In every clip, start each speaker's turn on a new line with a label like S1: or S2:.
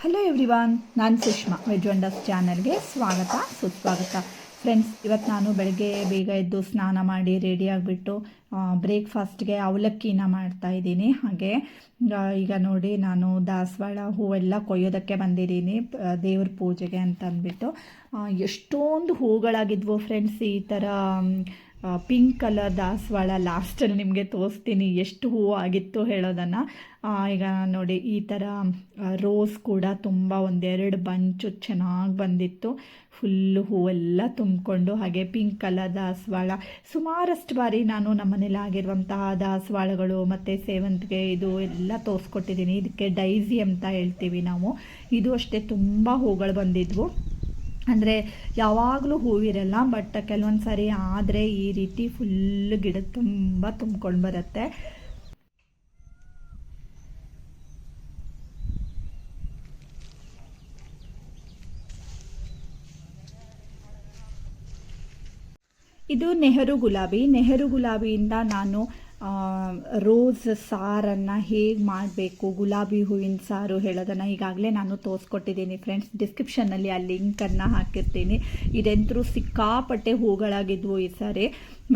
S1: Hello everyone ನಾನು Sushma veg wonders ಚಾನಲ್ಗೆ ಸ್ವಾಗತ, ಸುಸ್ವಾಗತ. ಫ್ರೆಂಡ್ಸ್ ಇವತ್ತು ನಾನು ಬೆಳಗ್ಗೆ ಬೇಗ ಎದ್ದು ಸ್ನಾನ ಮಾಡಿ ರೆಡಿ ಆಗಿಬಿಟ್ಟು ಬ್ರೇಕ್ಫಾಸ್ಟ್ಗೆ ಅವಲಕ್ಕಿನ ಮಾಡ್ತಾ ಇದ್ದೀನಿ. ಹಾಗೆ ಈಗ ನೋಡಿ ನಾನು ದಾಸವಾಳ ಹೂವೆಲ್ಲ ಕೊಯ್ಯೋದಕ್ಕೆ ಬಂದಿದ್ದೀನಿ ದೇವ್ರ ಪೂಜೆಗೆ ಅಂತ ಅಂದ್ಬಿಟ್ಟು ಎಷ್ಟೊಂದು ಹೂಗಳಾಗಿದ್ವು ಫ್ರೆಂಡ್ಸ್ ಈ ಥರ ಪಿಂಕ್ ಕಲರ್ ದಾಸವಾಳ ಲಾಸ್ಟಲ್ಲಿ ನಿಮಗೆ ತೋರಿಸ್ತೀನಿ ಎಷ್ಟು ಹೂವು ಆಗಿತ್ತು ಹೇಳೋದನ್ನು. ಈಗ ನೋಡಿ, ಈ ಥರ ರೋಸ್ ಕೂಡ ತುಂಬ ಒಂದೆರಡು ಬಂಚು ಚೆನ್ನಾಗಿ ಬಂದಿತ್ತು. ಫುಲ್ಲು ಹೂವೆಲ್ಲ ತುಂಬಿಕೊಂಡು, ಹಾಗೆ ಪಿಂಕ್ ಕಲರ್ ದಾಸವಾಳ. ಸುಮಾರಷ್ಟು ಬಾರಿ ನಾನು ನಮ್ಮನೇಲಿ ಆಗಿರುವಂತಹ ದಾಸವಾಳಗಳು ಮತ್ತು ಸೇವಂತಿಗೆ ಇದು ಎಲ್ಲ ತೋರಿಸ್ಕೊಟ್ಟಿದ್ದೀನಿ. ಇದಕ್ಕೆ ಡೈಸಿ ಅಂತ ಹೇಳ್ತೀವಿ ನಾವು. ಇದು ಅಷ್ಟೇ ತುಂಬ ಹೂಗಳು ಬಂದಿದ್ವು. ಅಂದರೆ ಯಾವಾಗಲೂ ಹೂವಿರಲ್ಲ ಬಟ್ ಕೆಲವೊಂದು ಸಾರಿ ಆದರೆ ಈ ರೀತಿ ಫುಲ್ ಗಿಡ ತುಂಬ ತುಂಬ್ಕೊಂಡು ಬರುತ್ತೆ. ಇದು ನೆಹರು ಗುಲಾಬಿ. ನೆಹರು ಗುಲಾಬಿಯಿಂದ ನಾನು ರೋಸ್ ಸಾರನ್ನು ಹೇಗೆ ಮಾಡಬೇಕು? ಗುಲಾಬಿ ಹೂವಿನ ಸಾರು ಹೇಳೋದನ್ನು ಈಗಾಗಲೇ ನಾನು ತೋರಿಸ್ಕೊಟ್ಟಿದ್ದೀನಿ ಫ್ರೆಂಡ್ಸ್. ಡಿಸ್ಕ್ರಿಪ್ಷನ್ನಲ್ಲಿ ಆ ಲಿಂಕನ್ನು ಹಾಕಿರ್ತೀನಿ. ಇದಂತರೂ ಸಿಕ್ಕಾಪಟ್ಟೆ ಹೂಗಳಾಗಿದ್ವು ಈ ಸಾರಿ.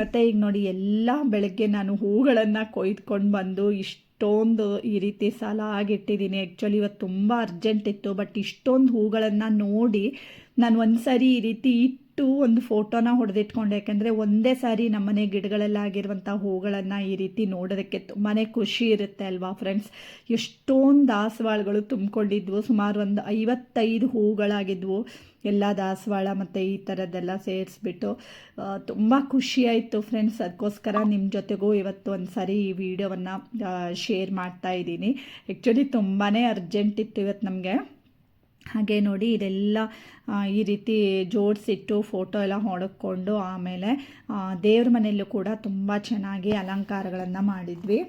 S1: ಮತ್ತು ಈಗ ನೋಡಿ, ಎಲ್ಲ ಬೆಳಗ್ಗೆ ನಾನು ಹೂಗಳನ್ನು ಕೊಯ್ದುಕೊಂಡು ಬಂದು ಇಷ್ಟೊಂದು ಈ ರೀತಿ ಸಾಲ ಆಗಿಟ್ಟಿದ್ದೀನಿ. ಆ್ಯಕ್ಚುಲಿ ಇವತ್ತು ತುಂಬ ಅರ್ಜೆಂಟ್ ಇತ್ತು ಬಟ್ ಇಷ್ಟೊಂದು ಹೂಗಳನ್ನು ನೋಡಿ ನಾನು ಒಂದು ಸಾರಿ ಈ ರೀತಿ ಇಟ್ಟು ಒಂದು ಫೋಟೋನ ಹೊಡೆದಿಟ್ಕೊಂಡೆ. ಯಾಕೆಂದರೆ ಒಂದೇ ಸಾರಿ ನಮ್ಮನೆ ಗಿಡಗಳಲ್ಲಾಗಿರುವಂಥ ಹೂಗಳನ್ನು ಈ ರೀತಿ ನೋಡೋದಕ್ಕೆ ತುಂಬಾ ಖುಷಿ ಇರುತ್ತೆ ಅಲ್ವಾ ಫ್ರೆಂಡ್ಸ್ ಎಷ್ಟೊಂದು ದಾಸವಾಳಗಳು ತುಂಬಿಕೊಂಡಿದ್ವು. ಸುಮಾರು ಒಂದು ಐವತ್ತೈದು ಹೂಗಳಾಗಿದ್ವು. ಎಲ್ಲ ದಾಸವಾಳ ಮತ್ತು ಈ ಥರದ್ದೆಲ್ಲ ಸೇರಿಸ್ಬಿಟ್ಟು ತುಂಬ ಖುಷಿಯಾಯಿತು ಫ್ರೆಂಡ್ಸ್ ಅದಕ್ಕೋಸ್ಕರ ನಿಮ್ಮ ಜೊತೆಗೂ ಇವತ್ತು ಒಂದು ಸಾರಿ ಈ ವಿಡಿಯೋವನ್ನು ಶೇರ್ ಮಾಡ್ತಾ ಇದ್ದೀನಿ. ಆ್ಯಕ್ಚುಲಿ ತುಂಬಾ ಅರ್ಜೆಂಟ್ ಇತ್ತು ಇವತ್ತು ನಮಗೆ. ಹಾಗೆ ನೋಡಿ ಇದೆಲ್ಲ ಈ ರೀತಿ ಜೋಡಿಸಿಟ್ಟು ಫೋಟೋ ಎಲ್ಲ ಹೊಡ್ಕೊಂಡು ಆಮೇಲೆ ದೇವ್ರ ಮನೆಯಲ್ಲೂ ಕೂಡ ತುಂಬ ಚೆನ್ನಾಗಿ ಅಲಂಕಾರಗಳನ್ನು ಮಾಡಿದ್ವಿ.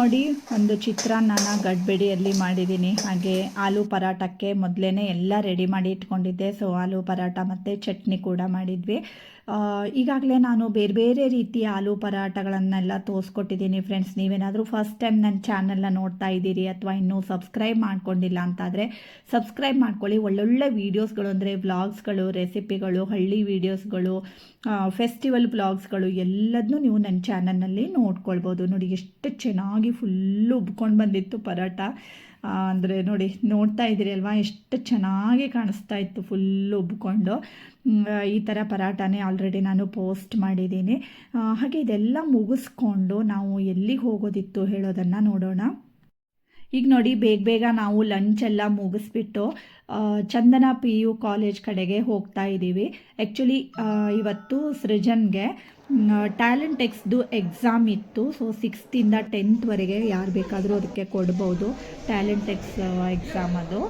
S1: ನೋಡಿ ಒಂದು ಚಿತ್ರಾನ್ನನ ಗಡ್ಬಿಡಿಯಲ್ಲಿ ಮಾಡಿದ್ದೀನಿ. ಹಾಗೆ ಆಲೂ ಪರಾಟಕ್ಕೆ ಮೊದಲೇ ಎಲ್ಲ ರೆಡಿ ಮಾಡಿ ಇಟ್ಕೊಂಡಿದ್ದೆ. ಸೊ ಆಲೂ ಪರಾಟ ಮತ್ತು ಚಟ್ನಿ ಕೂಡ ಮಾಡಿದ್ವಿ. ಈಗಾಗಲೇ ನಾನು ಬೇರೆ ಬೇರೆ ರೀತಿಯ ಆಲೂ ಪರಾಟಗಳನ್ನೆಲ್ಲ ತೋರಿಸ್ಕೊಟ್ಟಿದ್ದೀನಿ ಫ್ರೆಂಡ್ಸ್ ನೀವೇನಾದರೂ ಫಸ್ಟ್ ಟೈಮ್ ನನ್ನ ಚಾನಲ್ನ ನೋಡ್ತಾ ಇದ್ದೀರಿ ಅಥವಾ ಇನ್ನೂ ಸಬ್ಸ್ಕ್ರೈಬ್ ಮಾಡ್ಕೊಂಡಿಲ್ಲ ಅಂತಾದರೆ ಸಬ್ಸ್ಕ್ರೈಬ್ ಮಾಡ್ಕೊಳ್ಳಿ. ಒಳ್ಳೊಳ್ಳೆ ವೀಡಿಯೋಸ್ಗಳು ಅಂದರೆ ವ್ಲಾಗ್ಸ್ಗಳು ರೆಸಿಪಿಗಳು ಹಳ್ಳಿ ವೀಡಿಯೋಸ್ಗಳು ಫೆಸ್ಟಿವಲ್ ಬ್ಲಾಗ್ಸ್ಗಳು ಎಲ್ಲದನ್ನೂ ನೀವು ನನ್ನ ಚಾನಲ್ನಲ್ಲಿ ನೋಡ್ಕೊಳ್ಬೋದು. ನೋಡಿ ಎಷ್ಟು ಚೆನ್ನಾಗಿ ಫುಲ್ಲು ಉಬ್ಕೊಂಡು ಬಂದಿತ್ತು ಪರಾಟ ಅಂದರೆ ನೋಡಿ, ನೋಡ್ತಾ ಇದ್ದೀರಿ ಅಲ್ವಾ? ಎಷ್ಟು ಚೆನ್ನಾಗಿ ಕಾಣಿಸ್ತಾ ಇತ್ತು ಫುಲ್ಲು ಉಬ್ಕೊಂಡು. ಈ ಥರ ಪರಾಟನೇ ಆಲ್ರೆಡಿ ನಾನು ಪೋಸ್ಟ್ ಮಾಡಿದ್ದೀನಿ. ಹಾಗೆ ಇದೆಲ್ಲ ಮುಗಿಸ್ಕೊಂಡು ನಾವು ಎಲ್ಲಿಗೆ ಹೋಗೋದಿತ್ತು ಹೇಳೋದನ್ನು ನೋಡೋಣ. ಈಗ ನೋಡಿ ಬೇಗ ಬೇಗ ನಾವು ಲಂಚ್ ಎಲ್ಲ ಮುಗಿಸ್ಬಿಟ್ಟು ಚಂದನ ಪಿ ಯು ಕಾಲೇಜ್ ಕಡೆಗೆ ಹೋಗ್ತಾ ಇದ್ದೀವಿ. ಆ್ಯಕ್ಚುಲಿ ಇವತ್ತು ಸೃಜನ್ಗೆ ಟ್ಯಾಲೆಂಟ್ ಎಕ್ಸ್ದು ಎಕ್ಸಾಮ್ ಇತ್ತು. ಸೊ ಸಿಕ್ಸ್ತಿಂದ ಟೆಂತ್ವರೆಗೆ ಯಾರು ಬೇಕಾದರೂ ಅದಕ್ಕೆ ಕೊಡ್ಬೋದು ಟ್ಯಾಲೆಂಟ್ ಎಕ್ಸ್ ಎಕ್ಸಾಮ್ ಅದು.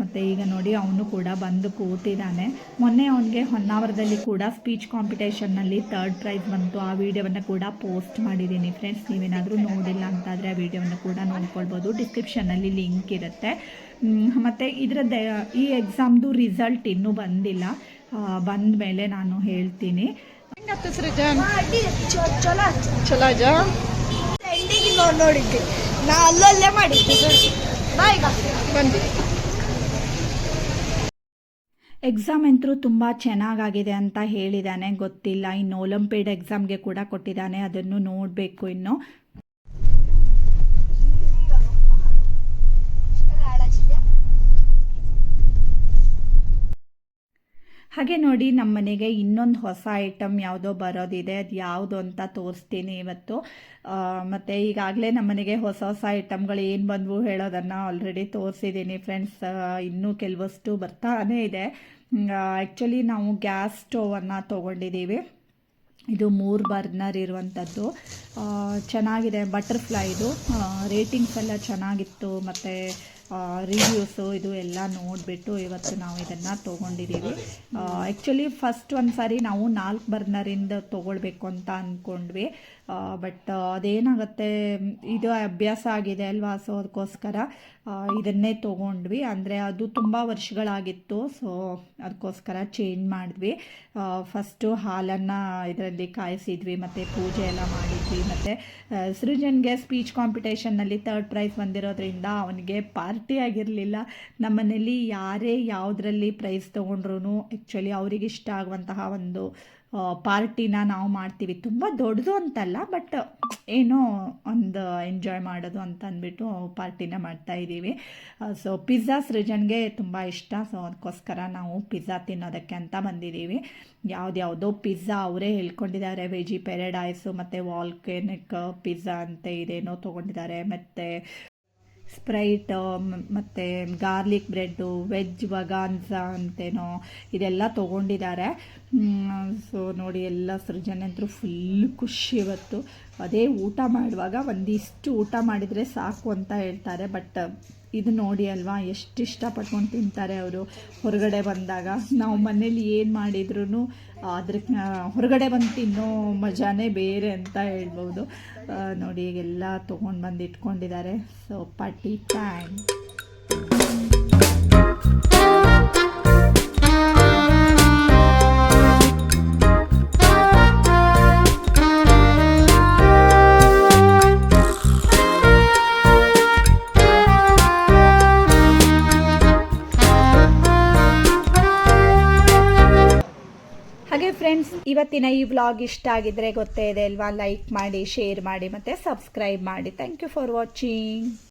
S1: ಮತ್ತು ಈಗ ನೋಡಿ ಅವನು ಕೂಡ ಬಂದು ಕೂತಿದ್ದಾನೆ. ಮೊನ್ನೆ ಅವನಿಗೆ ಹೊನ್ನಾವರದಲ್ಲಿ ಕೂಡ ಸ್ಪೀಚ್ ಕಾಂಪಿಟೇಷನ್ನಲ್ಲಿ ಥರ್ಡ್ ಪ್ರೈಸ್ ಬಂತು. ಆ ವಿಡಿಯೋವನ್ನು ಕೂಡ ಪೋಸ್ಟ್ ಮಾಡಿದ್ದೀನಿ. ಫ್ರೆಂಡ್ಸ್ ನೀವೇನಾದರೂ ನೋಡಿಲ್ಲ ಅಂತಾದರೆ ಆ ವಿಡಿಯೋವನ್ನು ಕೂಡ ನೋಡ್ಕೊಳ್ಬೋದು. ಡಿಸ್ಕ್ರಿಪ್ಷನಲ್ಲಿ ಲಿಂಕ್ ಇರುತ್ತೆ. ಮತ್ತು ಇದರದ್ದೇ, ಈ ಎಕ್ಸಾಮ್ದು ರಿಸಲ್ಟ್ ಇನ್ನೂ ಬಂದಿಲ್ಲ. ಬಂದ ಮೇಲೆ ನಾನು ಹೇಳ್ತೀನಿ.
S2: ನೋಡಿದ್ದೆ ನಾ ಅಲ್ಲಲ್ಲೇ ಮಾಡಿದ್ದೆ
S3: ಬಂದಿ
S1: ಎಕ್ಸಾಮ್ ಅಂತೂ ತುಂಬ ಚೆನ್ನಾಗಾಗಿದೆ ಅಂತ ಹೇಳಿದ್ದಾನೆ ಗೊತ್ತಿಲ್ಲ. ಇನ್ನು ಒಲಂಪಿಡ್ ಎಕ್ಸಾಮ್ಗೆ ಕೂಡ ಕೊಟ್ಟಿದ್ದಾನೆ ಅದನ್ನು ನೋಡಬೇಕು ಇನ್ನು. ಹಾಗೆ ನೋಡಿ ನಮ್ಮ ಮನೆಗೆ ಇನ್ನೊಂದು ಹೊಸ ಐಟಮ್ ಯಾವುದೋ ಬರೋದಿದೆ, ಅದು ಯಾವುದು ಅಂತ ತೋರಿಸ್ತೀನಿ ಇವತ್ತು. ಮತ್ತು ಈಗಾಗಲೇ ನಮ್ಮ ಮನೆಗೆ ಹೊಸ ಹೊಸ ಐಟಮ್ಗಳು ಏನು ಬಂದವು ಹೇಳೋದನ್ನು ಆಲ್ರೆಡಿ ತೋರಿಸಿದ್ದೀನಿ ಫ್ರೆಂಡ್ಸ್ ಇನ್ನೂ ಕೆಲವಷ್ಟು ಬರ್ತಾನೇ ಇದೆ. ಆ್ಯಕ್ಚುಲಿ ನಾವು ಗ್ಯಾಸ್ ಸ್ಟೋವನ್ನು ತೊಗೊಂಡಿದ್ದೀವಿ ಇದು ಮೂರು ಬರ್ನರ್ ಇರುವಂಥದ್ದು ಚೆನ್ನಾಗಿದೆ ಬಟರ್ಫ್ಲೈದು ರೇಟಿಂಗ್ಸ್ ಎಲ್ಲ ಚೆನ್ನಾಗಿತ್ತು, ಮತ್ತು ರಿವ್ಯೂಸು ಇದು ಎಲ್ಲ ನೋಡಿಬಿಟ್ಟು ಇವತ್ತು ನಾವು ಇದನ್ನು ತೊಗೊಂಡಿದ್ದೀವಿ ಆ್ಯಕ್ಚುಲಿ ಫಸ್ಟ್ ಒಂದು ಸಾರಿ ನಾವು ನಾಲ್ಕು ಬರ್ನರಿಂದ ತೊಗೊಳ್ಬೇಕು ಅಂತ ಅಂದ್ಕೊಂಡ್ವಿ ಬಟ್ ಅದೇನಾಗುತ್ತೆ, ಇದು ಅಭ್ಯಾಸ ಆಗಿದೆ ಅಲ್ವಾ? ಸೊ ಅದಕ್ಕೋಸ್ಕರ ಇದನ್ನೇ ತೊಗೊಂಡ್ವಿ. ಅಂದರೆ ಅದು ತುಂಬ ವರ್ಷಗಳಾಗಿತ್ತು. ಸೊ ಅದಕ್ಕೋಸ್ಕರ ಚೇಂಜ್ ಮಾಡಿದ್ವಿ. ಫಸ್ಟು ಹಾಲನ್ನು ಇದರಲ್ಲಿ ಕಾಯಿಸಿದ್ವಿ, ಮತ್ತು ಪೂಜೆ ಎಲ್ಲ ಮಾಡಿದ್ವಿ, ಮತ್ತು ಸೃಜನ್ಗೆ ಸ್ಪೀಚ್ ಕಾಂಪಿಟೇಷನ್ನಲ್ಲಿ ತರ್ಡ್ ಪ್ರೈಸ್ ಬಂದಿರೋದ್ರಿಂದ ಅವನಿಗೆ ಪಾರ್ಟಿ ಆಗಿರಲಿಲ್ಲ. ನಮ್ಮನೇಲಿ ಯಾರೇ ಯಾವುದರಲ್ಲಿ ಪ್ರೈಸ್ ತೊಗೊಂಡ್ರು ಆ್ಯಕ್ಚುಲಿ ಅವ್ರಿಗೆ ಇಷ್ಟ ಆಗುವಂತಹ ಒಂದು ಪಾರ್ಟಿನ ನಾವು ಮಾಡ್ತೀವಿ. ತುಂಬ ದೊಡ್ಡದು ಅಂತಲ್ಲ ಬಟ್ ಏನೋ ಒಂದು ಎಂಜಾಯ್ ಮಾಡೋದು ಅಂತ ಅಂದ್ಬಿಟ್ಟು ಪಾರ್ಟಿನ ಮಾಡ್ತಾ ಇದ್ದೀವಿ. ಸೊ ಪಿಜ್ಜಾ ಸೃಜನ್ಗೆ ತುಂಬ ಇಷ್ಟ. ಸೊ ಅದಕ್ಕೋಸ್ಕರ ನಾವು ಪಿಜ್ಜಾ ತಿನ್ನೋದಕ್ಕೆ ಅಂತ ಬಂದಿದ್ದೀವಿ. ಯಾವ್ದ್ಯಾವುದೋ ಪಿಜ್ಜಾ ಅವರೇ ಹೇಳ್ಕೊಂಡಿದ್ದಾರೆ. ವೆಜಿ ಪೆರಡೈಸು ಮತ್ತು ವಾಲ್ಕೆನಿಕ್ ಪಿಜ್ಜಾ ಅಂತ ಇದೇನೋ ತೊಗೊಂಡಿದ್ದಾರೆ. ಮತ್ತು ಸ್ಪ್ರೈಟ್ ಮತ್ತು ಗಾರ್ಲಿಕ್ ಬ್ರೆಡ್ಡು, ವೆಜ್ ವಗಾನ್ಸ ಅಂತೇನೋ ಇದೆಲ್ಲ ತೊಗೊಂಡಿದ್ದಾರೆ. ಸೊ ನೋಡಿ ಎಲ್ಲ ಸೃಜನಂತರೂ ಫುಲ್ ಖುಷಿ ಇವತ್ತು. ಅದೇ ಊಟ ಮಾಡುವಾಗ ಒಂದಿಷ್ಟು ಊಟ ಮಾಡಿದರೆ ಸಾಕು ಅಂತ ಹೇಳ್ತಾರೆ, ಬಟ್ ಇದು ನೋಡಿ ಅಲ್ವಾ, ಎಷ್ಟು ಇಷ್ಟಪಟ್ಕೊಂಡು ತಿಂತಾರೆ ಅವರು. ಹೊರಗಡೆ ಬಂದಾಗ ನಾವು ಮನೇಲಿ ಏನು ಮಾಡಿದ್ರು ಅದ್ರ ಹೊರಗಡೆ ಬಂದು ತಿನ್ನೋ ಮಜಾನೇ ಬೇರೆ ಅಂತ ಹೇಳ್ಬೋದು. ನೋಡಿ, ಈಗೆಲ್ಲ ತೊಗೊಂಡು ಬಂದು ಇಟ್ಕೊಂಡಿದ್ದಾರೆ. ಸೊ ಪಟ್ಟಿ ಟೈಮ್ ಫ್ರೆಂಡ್ಸ್, ಇವತ್ತಿನ ಈ ವ್ಲಾಗ್ ಇಷ್ಟ ಆಗಿದ್ರೆ ಗೊತ್ತೇ ಇದೆ ಅಲ್ವಾ? ಲೈಕ್ ಮಾಡಿ ಶೇರ್ ಮಾಡಿ ಮತ್ತೆ ಸಬ್ಸ್ಕ್ರೈಬ್ ಮಾಡಿ. Thank you for watching